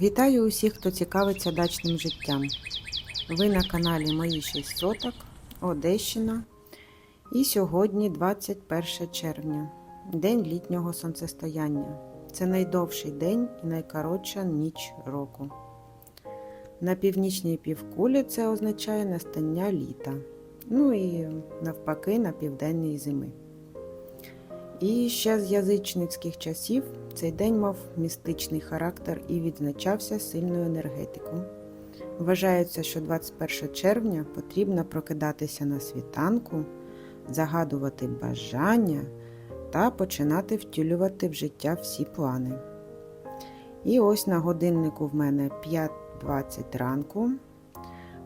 Вітаю усіх, хто цікавиться дачним життям. Ви на каналі Мої 6 соток, Одещина. І сьогодні 21 червня, день літнього сонцестояння. Це найдовший день і найкоротша ніч року. На північній півкулі це означає настання літа. Ну і навпаки на південній зими. І ще з язичницьких часів цей день мав містичний характер і відзначався сильною енергетикою. Вважається, що 21 червня потрібно прокидатися на світанку, загадувати бажання та починати втілювати в життя всі плани. І ось на годиннику в мене 5.20 ранку.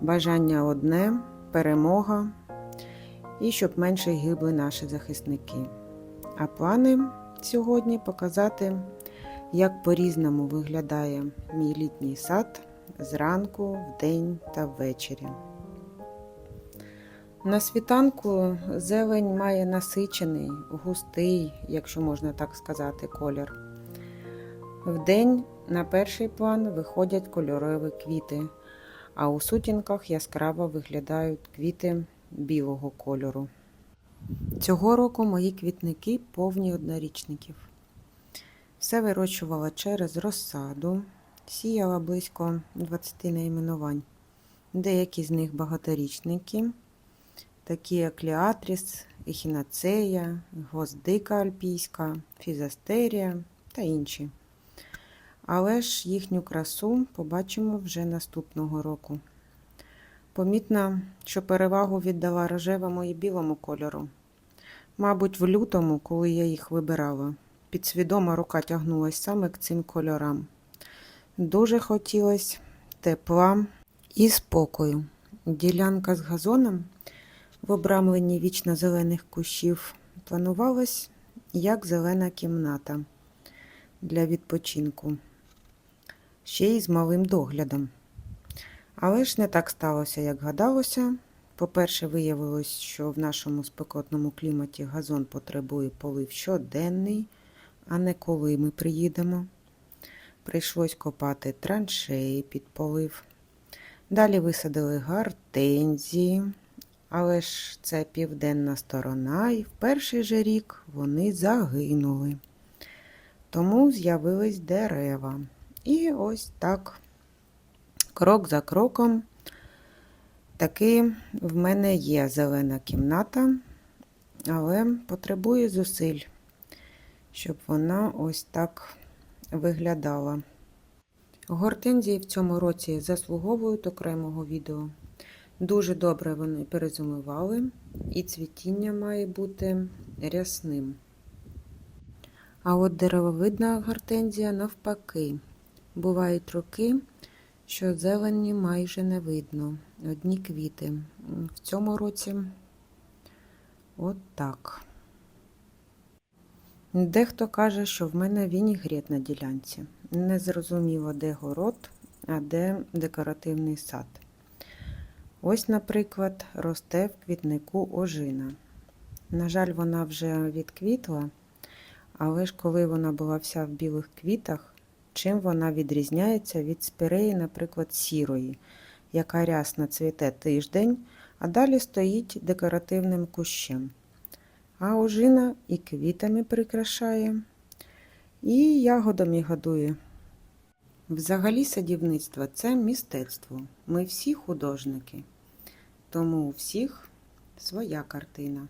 Бажання одне, перемога і щоб менше гибли наші захисники. А плани сьогодні показати, як по-різному виглядає мій літній сад зранку, вдень та ввечері. На світанку зелень має насичений, густий, якщо можна так сказати, колір. Вдень на перший план виходять кольорові квіти, а у сутінках яскраво виглядають квіти білого кольору. Цього року мої квітники повні однорічників. Все вирощувала через розсаду, сіяла близько 20 найменувань. Деякі з них багаторічники, такі як Ліатріс, Ехінацея, Гвоздика Альпійська, Фізастерія та інші. Але ж їхню красу побачимо вже наступного року. Помітно, що перевагу віддала рожевому і білому кольору. Мабуть, в лютому, коли я їх вибирала, підсвідома рука тягнулася саме к цим кольорам. Дуже хотілося тепла і спокою. Ділянка з газоном в обрамленні вічно зелених кущів планувалась як зелена кімната для відпочинку, ще й з малим доглядом. Але ж не так сталося, як гадалося. По-перше, виявилось, що в нашому спекотному кліматі газон потребує полив щоденний, а не коли ми приїдемо. Прийшлось копати траншеї під полив. Далі висадили гартензії, але ж це південна сторона, і в перший же рік вони загинули. Тому з'явились дерева. І ось так крок за кроком. Таки в мене є зелена кімната, але потребує зусиль, щоб вона ось так виглядала. Гортензії в цьому році заслуговують окремого відео. Дуже добре вони перезимували, і цвітіння має бути рясним. А от деревовидна гортензія навпаки. Бувають роки, що зелені майже не видно. Одні квіти. В цьому році от так. Дехто каже, що в мене вінігрет на ділянці. Не зрозуміло, де город, а де декоративний сад. Ось, наприклад, росте в квітнику ожина. На жаль, вона вже відквітла, але ж коли вона була вся в білих квітах, чим вона відрізняється від спіреї, наприклад, сірої, яка рясно цвіте тиждень, а далі стоїть декоративним кущем. А ожина і квітами прикрашає, і ягодами годує. Взагалі садівництво це мистецтво. Ми всі художники, тому у всіх своя картина.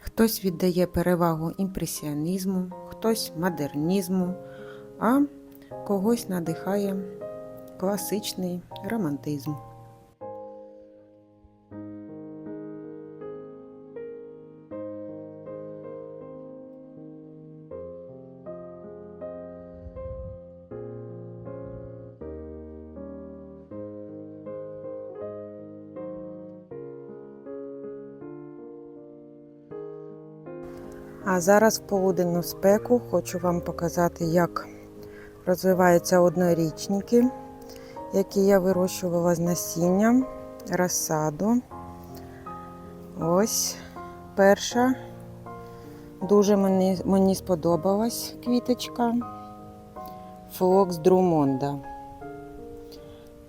Хтось віддає перевагу імпресіонізму, хтось модернізму, а когось надихає класичний романтизм. А зараз в полуденну спеку хочу вам показати, як розвиваються однорічники, які я вирощувала з насіння, розсаду. Ось перша. Дуже мені, мені сподобалась квіточка. Флокс Друмонда.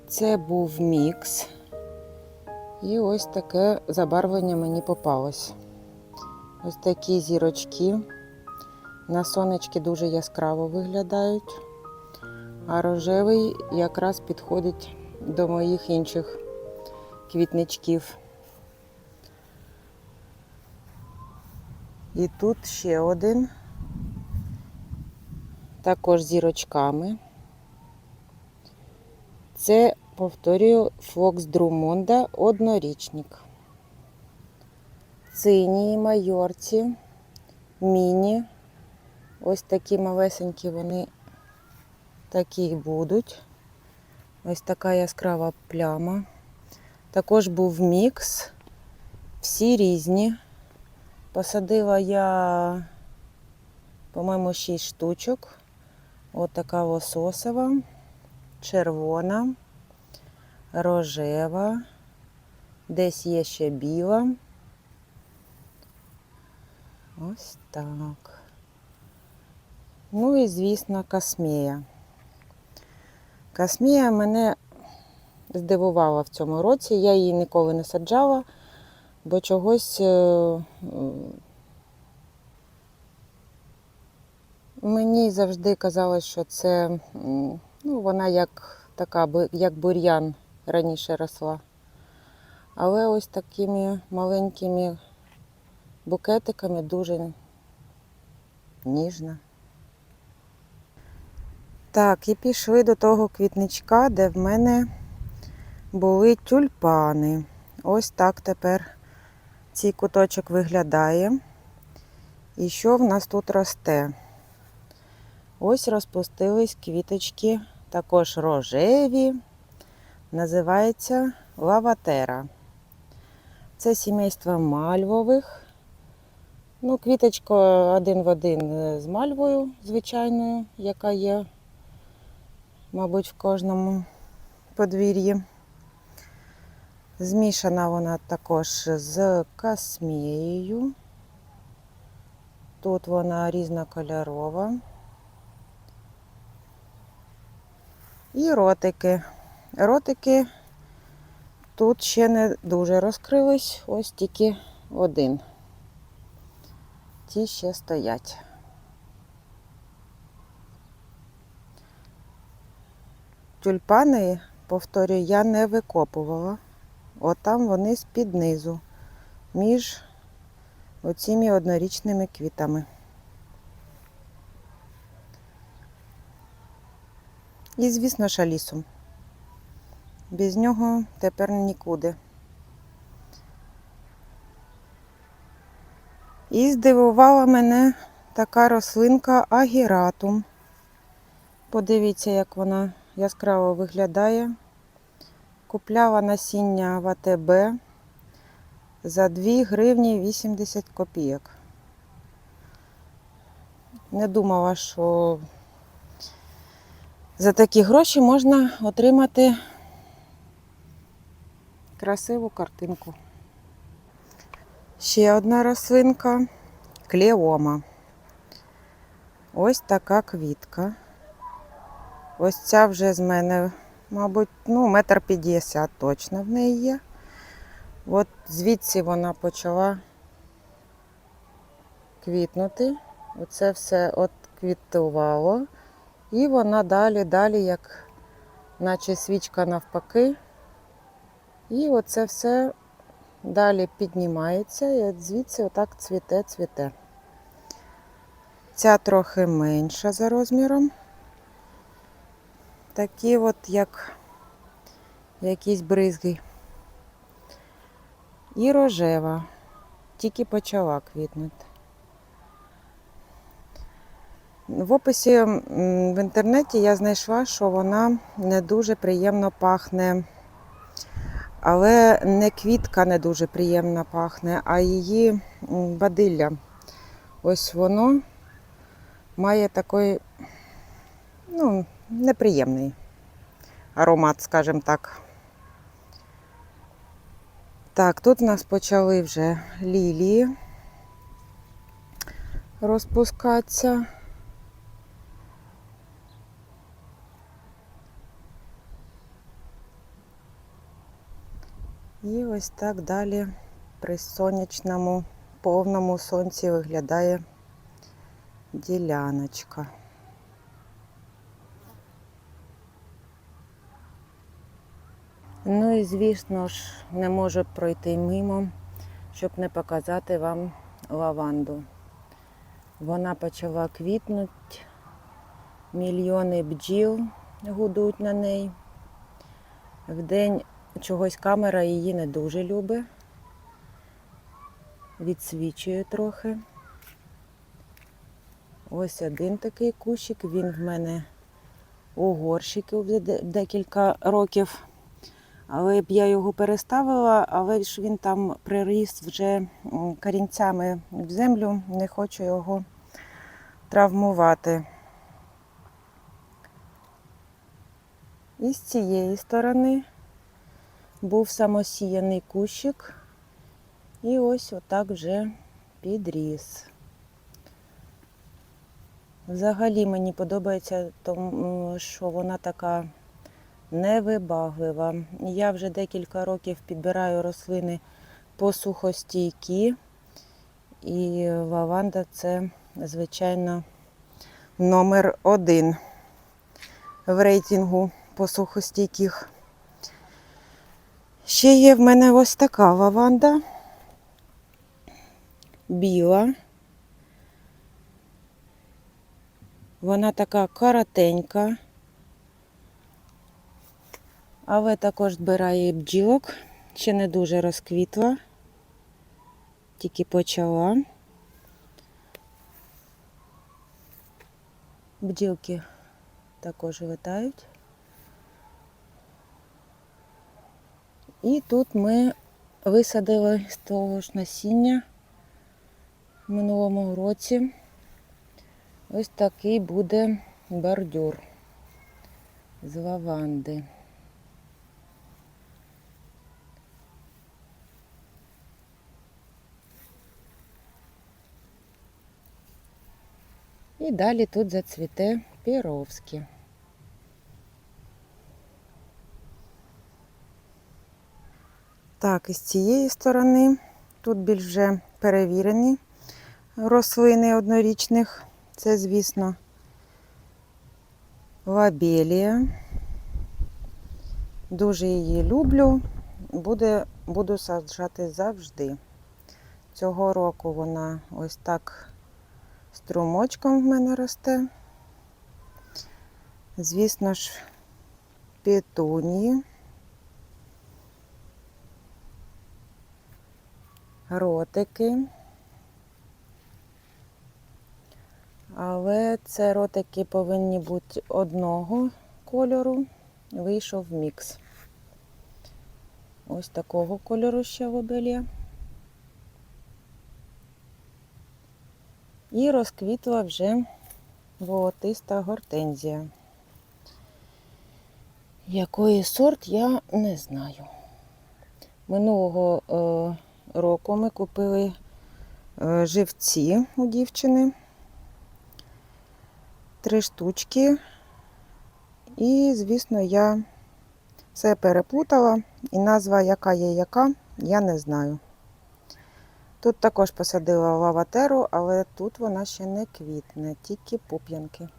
це був мікс. І ось таке забарвлення мені попалось. Ось такі зірочки. На сонечки дуже яскраво виглядають, а рожевий якраз підходить до моїх інших квітничків. І тут ще один, також зірочками. Це, повторюю, Фокс Друмонда однорічник. Цинії майорці, міні. Ось такі малесенькі вони такі будуть. Ось така яскрава пляма. Також був мікс. Всі різні. Посадила я, по-моєму, 6 штучок. Ось така лососова, червона, рожева, десь є ще біла. Ось так. Ну і, звісно, касмія. Касмія мене здивувала в цьому році. Я її ніколи не саджала, бо чогось е, мені завжди казалось, що це ну, вона як така, як бур'ян раніше росла. Але ось такими маленькими букетиками дуже ніжна. Так, і пішли до того квітничка, де в мене були тюльпани. Ось так тепер цей куточок виглядає. І що в нас тут росте? Ось розпустились квіточки, також рожеві. Називається лаватера. Це сімейство мальвових. Ну, квіточка один в один з мальвою звичайною, яка є, мабуть, в кожному подвір'ї. Змішана вона також з касмією. Тут вона різнокольорова. І ротики. Ротики тут ще не дуже розкрились, ось тільки один. Ті ще стоять. Тюльпани, повторюю, я не викопувала. От там вони з-під низу, між оціми однорічними квітами. І, звісно, шалісом. Без нього тепер нікуди. І здивувала мене така рослинка агіратум. Подивіться, як вона яскраво виглядає. Купляла насіння в АТБ за 2 гривні 80 копійок. Не думала, що за такі гроші можна отримати красиву картинку. Ще одна рослинка клеома. Ось така квітка. Ось ця вже з мене, мабуть, ну, метр п'ятдесят точно в неї є. От звідси вона почала квітнути. Оце все от квітувало. І вона далі, далі, як наче свічка навпаки. І оце все далі піднімається і от звідси отак цвіте, цвіте. Ця трохи менша за розміром. Такі от як якісь бризги. І рожева. Тільки почала квітнути. В описі в інтернеті я знайшла, що вона не дуже приємно пахне, але не квітка не дуже приємно пахне, а її бадилля. Ось воно має такий, ну, неприємний аромат, скажімо так. Так, тут у нас почали вже лілії розпускатися. І ось так далі при сонячному повному сонці виглядає діляночка. Ну і звісно ж, не можу пройти мимо, щоб не показати вам лаванду. Вона почала квітнути, мільйони бджіл гудуть на неї. Вдень чогось камера її не дуже любить. Відсвічує трохи. Ось один такий кущик, він в мене у горщику декілька років. Але б я його переставила, але ж він там приріс вже корінцями в землю, не хочу його травмувати. І з цієї сторони був самосіяний кущик, і ось отак вже підріс. Взагалі мені подобається, тому що вона така невибаглива. Я вже декілька років підбираю рослини посухостійкі, і лаванда це, звичайно, номер один в рейтингу посухостійких. Ще є в мене ось така лаванда. Біла. Вона така коротенька, але також збирає бджілок. Ще не дуже розквітла, тільки почала. Бджілки також летають. І тут ми висадили з того ж насіння в минулому році. Ось такий буде бордюр з лаванди. І далі тут зацвіте піровське. Так, і з цієї сторони тут більш вже перевірені рослини однорічних. Це, звісно, лабелія. Дуже її люблю. Буде, буду саджати завжди. Цього року вона ось так струмочком в мене росте. Звісно ж, петунії. Ротики. Але це ротики повинні бути одного кольору. Вийшов мікс. Ось такого кольору ще лобелія. І розквітла вже волотиста гортензія. Якої сорт я не знаю. Минулого е, року ми купили е, живці у дівчини. Три штучки. І, звісно, я все переплутала, і назва, яка є яка, я не знаю. Тут також посадила лаватеру, але тут вона ще не квітне, тільки пуп'янки.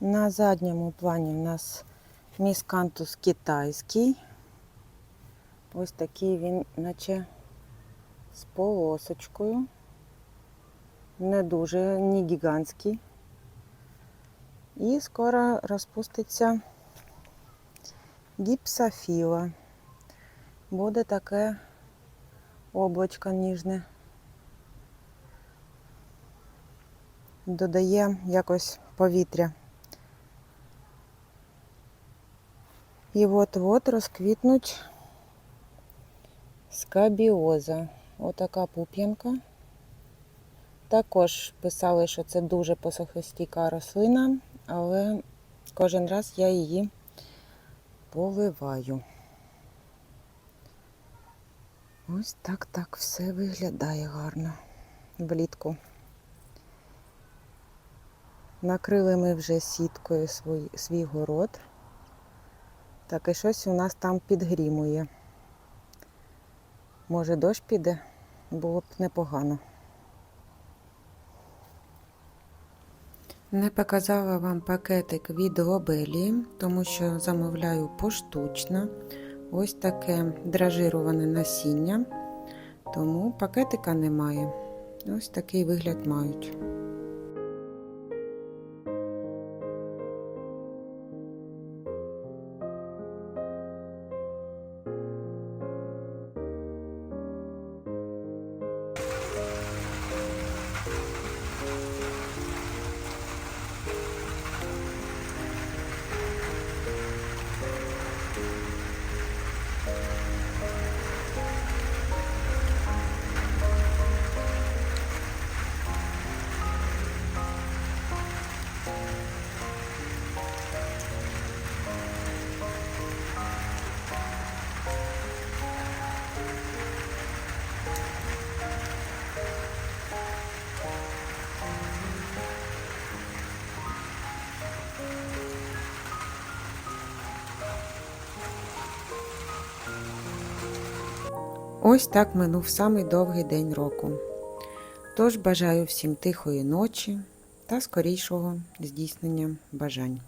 На задньому плані в нас міскантус китайський. Ось такий він, наче з полосочкою. Не дуже, не гігантський. І скоро розпуститься гіпсофіла. Буде таке облачко ніжне. Додає якось повітря. І от-от розквітнуть скабіоза. Отака пуп'янка. Також писали, що це дуже посухостійка рослина, але кожен раз я її поливаю. Ось так так все виглядає гарно влітку. Накрили ми вже сіткою свій, свій город. Так, і щось у нас там підгрімує. Може, дощ піде, було б непогано. Не показала вам пакетик від лобелі, тому що замовляю поштучно. Ось таке дражироване насіння, тому пакетика немає. Ось такий вигляд мають. Ось так минув самий довгий день року. Тож бажаю всім тихої ночі та скорішого здійснення бажань.